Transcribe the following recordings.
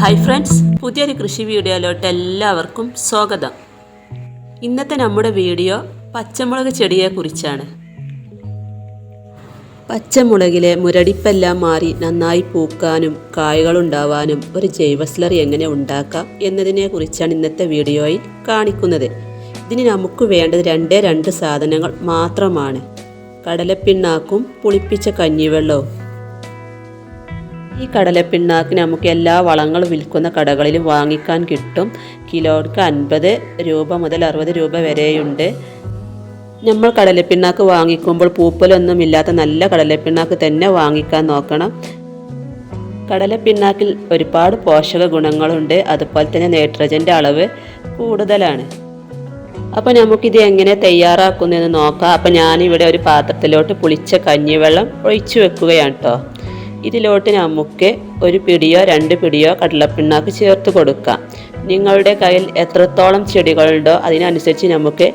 Hi friends പുതിയൊരു കൃഷി വീഡിയോയിലോട്ട് എല്ലാവർക്കും സ്വാഗതം. ഇന്നത്തെ നമ്മുടെ വീഡിയോ പച്ചമുളക് ചെടിയെക്കുറിച്ചാണ് പച്ചമുളകിലെ മുരടിപ്പെല്ലാം മാറി നന്നായി പൂക്കാനും കായകൾ ഉണ്ടാവാനും ഒരു ജൈവസ്ലറി എങ്ങനെ ഉണ്ടാക്കാം എന്നതിനെ കുറിച്ചാണ് ഇന്നത്തെ വീഡിയോയിൽ കാണിക്കുന്നത്. ഇതിന് നമുക്ക് വേണ്ടത് രണ്ടേ രണ്ട് സാധനങ്ങൾ മാത്രമാണ്. കടലപ്പിണ്ണാക്കും പുളിപ്പിച്ച കഞ്ഞിവെള്ളവും ഈ കടലപ്പിണ്ണാക്ക് നമുക്ക് എല്ലാ വളങ്ങളും വിൽക്കുന്ന കടകളിലും വാങ്ങിക്കാൻ കിട്ടും. കിലോയ്ക്ക് അൻപത് രൂപ മുതൽ അറുപത് രൂപ വരെയുണ്ട്. നമ്മൾ കടലപ്പിണ്ണാക്ക് വാങ്ങിക്കുമ്പോൾ പൂപ്പലൊന്നും ഇല്ലാത്ത നല്ല കടലപ്പിണ്ണാക്ക് തന്നെ വാങ്ങിക്കാൻ നോക്കണം. കടലപ്പിണ്ണാക്കിൽ ഒരുപാട് പോഷക ഗുണങ്ങളുണ്ട്. അതുപോലെ തന്നെ നൈട്രജന്റെ അളവ് കൂടുതലാണ്. അപ്പോൾ നമുക്കിത് എങ്ങനെ തയ്യാറാക്കുന്നതെന്ന് നോക്കാം. അപ്പോൾ ഞാനിവിടെ ഒരു പാത്രത്തിലോട്ട് പുളിച്ച കഞ്ഞിവെള്ളം ഒഴിച്ചു വെക്കുകയാണ് കേട്ടോ. ഇതിലോട്ട് നമുക്ക് ഒരു പിടിയോ രണ്ട് പിടിയോ കടലപ്പിണ്ണാക്ക് ചേർത്ത് കൊടുക്കാം. നിങ്ങളുടെ കയ്യിൽ എത്രത്തോളം ചെടികളുണ്ടോ അതിനനുസരിച്ച് നമുക്ക്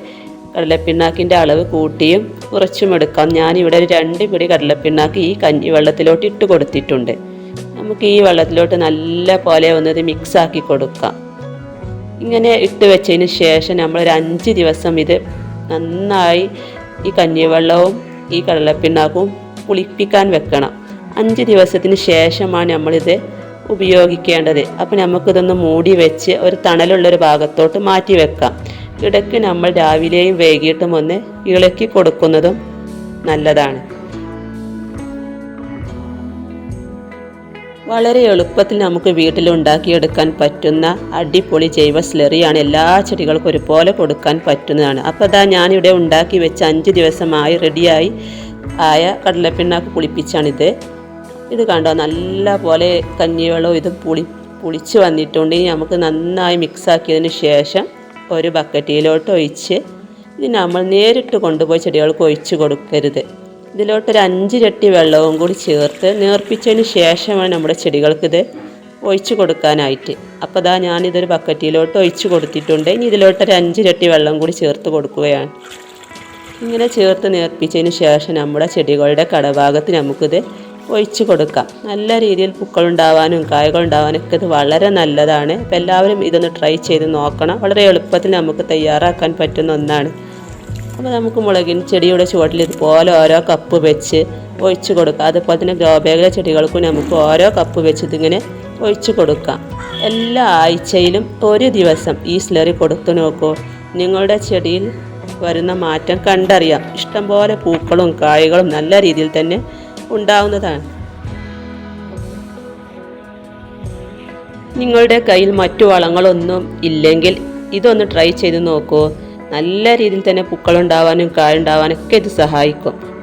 കടലപ്പിണ്ണാക്കിന്റെ അളവ് കൂട്ടിയും കുറച്ചും എടുക്കാം. ഞാനിവിടെ ഒരു രണ്ട് പിടി കടലപ്പിണ്ണാക്ക് ഈ കഞ്ഞി വെള്ളത്തിലോട്ട് ഇട്ട് കൊടുത്തിട്ടുണ്ട്. നമുക്ക് ഈ വെള്ളത്തിലോട്ട് നല്ല പോലെ ഒന്നത് മിക്സ് ആക്കി കൊടുക്കാം. ഇങ്ങനെ ഇട്ട് വെച്ചതിന് ശേഷം നമ്മൾ ഒരു അഞ്ച് ദിവസം ഇത് നന്നായി ഈ കഞ്ഞിവെള്ളവും ഈ കടലപ്പിണ്ണാക്കും പുളിപ്പിക്കാൻ വെക്കണം. അഞ്ച് ദിവസത്തിന് ശേഷമാണ് നമ്മളിത് ഉപയോഗിക്കേണ്ടത്. അപ്പോൾ നമുക്കിതൊന്ന് മൂടി വെച്ച് ഒരു തണലുള്ളൊരു ഭാഗത്തോട്ട് മാറ്റി വെക്കാം. ഇടയ്ക്ക് നമ്മൾ രാവിലെയും വൈകിട്ടും ഒന്ന് ഇളക്കി കൊടുക്കുന്നതും നല്ലതാണ്. വളരെ എളുപ്പത്തിൽ നമുക്ക് വീട്ടിൽ ഉണ്ടാക്കിയെടുക്കാൻ പറ്റുന്ന അടിപൊളി ജൈവ സ്ലെറിയാണ്. എല്ലാ ചെടികൾക്കും ഒരുപോലെ കൊടുക്കാൻ പറ്റുന്നതാണ്. അപ്പോൾ അതാ ഞാനിവിടെ ഉണ്ടാക്കി വെച്ച് അഞ്ച് ദിവസമായി റെഡിയായി ആയ കടലപ്പിണ്ണാക്ക് പുളിപ്പിച്ചാണിത്. ഇത് കണ്ടോ? നല്ല പോലെ കഞ്ഞിവെള്ളം ഇത് പുളി പുളിച്ച് വന്നിട്ടുണ്ട്. ഇനി നമുക്ക് നന്നായി മിക്സാക്കിയതിന് ശേഷം ഒരു ബക്കറ്റിയിലോട്ട് ഒഴിച്ച് ഇത് നമ്മൾ നേരിട്ട് കൊണ്ടുപോയി ചെടികൾക്ക് ഒഴിച്ചു കൊടുക്കരുത്. ഇതിലോട്ടൊരു അഞ്ച് അഞ്ചിരട്ടി വെള്ളവും കൂടി ചേർത്ത് നേർപ്പിച്ചതിന് ശേഷമാണ് നമ്മുടെ ചെടികൾക്കിത് ഒഴിച്ചു കൊടുക്കാനായിട്ട്. അപ്പോൾ അതാ ഞാനിതൊരു ബക്കറ്റിലോട്ട് ഒഴിച്ച് കൊടുത്തിട്ടുണ്ട്. ഇനി ഇതിലോട്ടൊരു അഞ്ച് അഞ്ചിരട്ടി വെള്ളം കൂടി ചേർത്ത് കൊടുക്കുകയാണ്. ഇങ്ങനെ ചേർത്ത് നേർപ്പിച്ചതിന് ശേഷം നമ്മുടെ ചെടികളുടെ കടഭാഗത്ത് നമുക്കിത് ഒഴിച്ചു കൊടുക്കാം. നല്ല രീതിയിൽ പൂക്കളുണ്ടാവാനും കായകളുണ്ടാവാനും ഒക്കെ ഇത് വളരെ നല്ലതാണ്. അപ്പോൾ എല്ലാവരും ഇതൊന്ന് ട്രൈ ചെയ്ത് നോക്കണം. വളരെ എളുപ്പത്തിൽ നമുക്ക് തയ്യാറാക്കാൻ പറ്റുന്ന ഒന്നാണ്. അപ്പോൾ നമുക്ക് മുളകിൻ ചെടിയുടെ ചുവട്ടിൽ ഇതുപോലെ ഓരോ കപ്പ് വെച്ച് ഒഴിച്ചു കൊടുക്കാം. അതുപോലെ തന്നെ ഗ്രോബേഗിലെ ചെടികൾക്കും നമുക്ക് ഓരോ കപ്പ് വെച്ച് ഇതിങ്ങനെ ഒഴിച്ചു കൊടുക്കാം. എല്ലാ ആഴ്ചയിലും ഒരു ദിവസം ഈ സ്ലറി കൊടുത്തു നോക്കൂ. നിങ്ങളുടെ ചെടിയിൽ വരുന്ന മാറ്റം കണ്ടറിയാം. ഇഷ്ടംപോലെ പൂക്കളും കായകളും നല്ല രീതിയിൽ തന്നെ ഉണ്ടാവുന്നതാണ്. നിങ്ങളുടെ കയ്യിൽ മറ്റു വളങ്ങളൊന്നും ഇല്ലെങ്കിൽ ഇതൊന്ന് ട്രൈ ചെയ്ത് നോക്കൂ. നല്ല രീതിയിൽ തന്നെ പൂക്കളുണ്ടാവാനും കായുണ്ടാവാനും ഒക്കെ ഇത് സഹായിക്കും.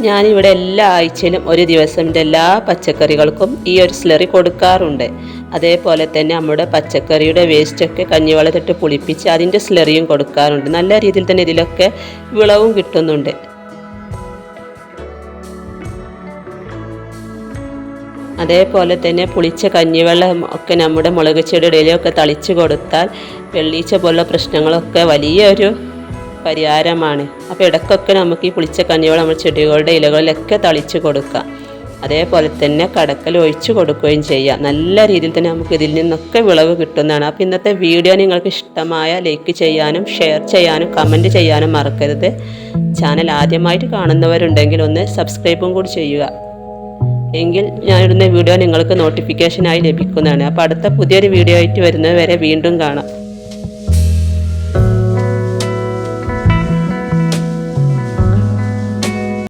ഞാനിവിടെ എല്ലാ ആഴ്ചയിലും ഒരു ദിവസം എന്റെ എല്ലാ പച്ചക്കറികൾക്കും ഈ ഒരു സ്ലറി കൊടുക്കാറുണ്ട്. അതേപോലെ തന്നെ നമ്മുടെ പച്ചക്കറിയുടെ വേസ്റ്റൊക്കെ കഞ്ഞിവെള്ളത്തിട്ട് പുളിപ്പിച്ച് അതിന്റെ സ്ലറിയും കൊടുക്കാറുണ്ട്. നല്ല രീതിയിൽ തന്നെ ഇതിലൊക്കെ വിളവും കിട്ടുന്നുണ്ട്. അതേപോലെ തന്നെ പുളിച്ച കഞ്ഞിവെള്ളം ഒക്കെ നമ്മുടെ മുളക് ചെടിയുടെ ഇലയൊക്കെ തളിച്ചു കൊടുത്താൽ വെള്ളീച്ച പോലുള്ള പ്രശ്നങ്ങളൊക്കെ വലിയൊരു പരിഹാരമാണ്. അപ്പോൾ ഇടയ്ക്കൊക്കെ നമുക്ക് ഈ പുളിച്ച കഞ്ഞിവെള്ളം നമ്മൾ ചെടികളുടെ ഇലകളിലൊക്കെ തളിച്ചു കൊടുക്കാം. അതേപോലെ തന്നെ കടക്കൽ ഒഴിച്ചു കൊടുക്കുകയും ചെയ്യാം. നല്ല രീതിയിൽ തന്നെ നമുക്ക് ഇതിൽ നിന്നൊക്കെ വിളവ് കിട്ടുന്നതാണ്. അപ്പോൾ ഇന്നത്തെ വീഡിയോ നിങ്ങൾക്ക് ഇഷ്ടമായ ലൈക്ക് ചെയ്യാനും ഷെയർ ചെയ്യാനും കമന്റ് ചെയ്യാനും മറക്കരുത്. ചാനൽ ആദ്യമായിട്ട് കാണുന്നവരുണ്ടെങ്കിൽ ഒന്ന് സബ്സ്ക്രൈബും കൂടി ചെയ്യുക. എങ്കിൽ ഞാനിടുന്ന വീഡിയോ നിങ്ങൾക്ക് നോട്ടിഫിക്കേഷനായി ലഭിക്കുന്നതാണ്. അപ്പോൾ അടുത്ത പുതിയൊരു വീഡിയോ ആയിട്ട് വരുന്നത് വരെ വീണ്ടും കാണാം.